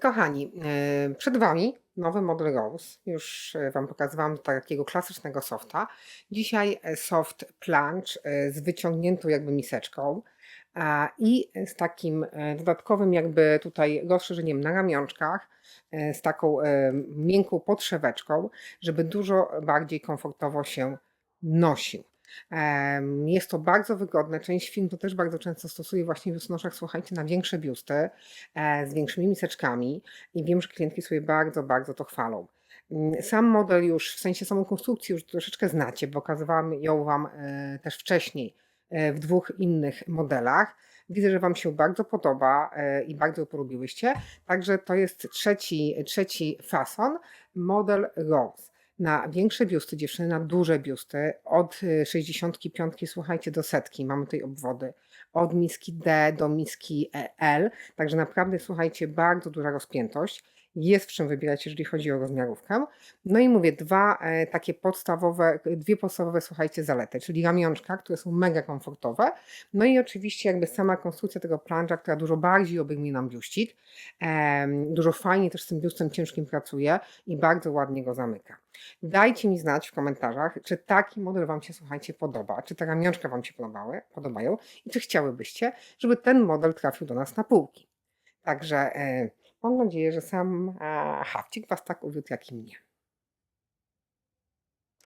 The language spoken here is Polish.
Kochani, e, przed Wami nowy model Rose. Już e, Wam pokazywałam takiego klasycznego softa. Dzisiaj e, soft plunge z wyciągniętą jakby miseczką i z takim dodatkowym jakby tutaj rozszerzeniem na ramionczkach, z taką miękką podszeweczką, żeby dużo bardziej komfortowo się nosił. Jest to bardzo wygodne. Część firm to też bardzo często stosuje właśnie w biustonoszach, słuchajcie, na większe biusty e, z większymi miseczkami i wiem, że klientki sobie bardzo, bardzo to chwalą. Mm, Sam model już, w sensie samą konstrukcję już troszeczkę znacie, bo pokazywałam ją Wam e, też wcześniej e, w dwóch innych modelach. Widzę, że Wam się bardzo podoba i bardzo ją polubiłyście. Także to jest trzeci, trzeci fason, model Rose na większe biusty, dziewczyny, na duże biusty, od y, 65, słuchajcie, do setki mamy tej obwody, od miski D do miski e, L, także naprawdę, słuchajcie, bardzo duża rozpiętość, jest w czym wybierać, jeżeli chodzi o rozmiarówkę. No i mówię, dwa e, takie podstawowe, dwie podstawowe, słuchajcie, zalety, czyli ramionczka, które są mega komfortowe, no i oczywiście jakby sama konstrukcja tego plancza, która dużo bardziej obejmuje nam biuścik, dużo fajniej też z tym biustem ciężkim pracuje i bardzo ładnie go zamyka. Dajcie mi znać w komentarzach, czy taki model Wam się, słuchajcie, podoba, czy te ramionczka Wam się podobały, podobają i czy chciałybyście, żeby ten model trafił do nas na półki. Także e, mam nadzieję, że sam hafcik Was tak uwiódł, jak i mnie.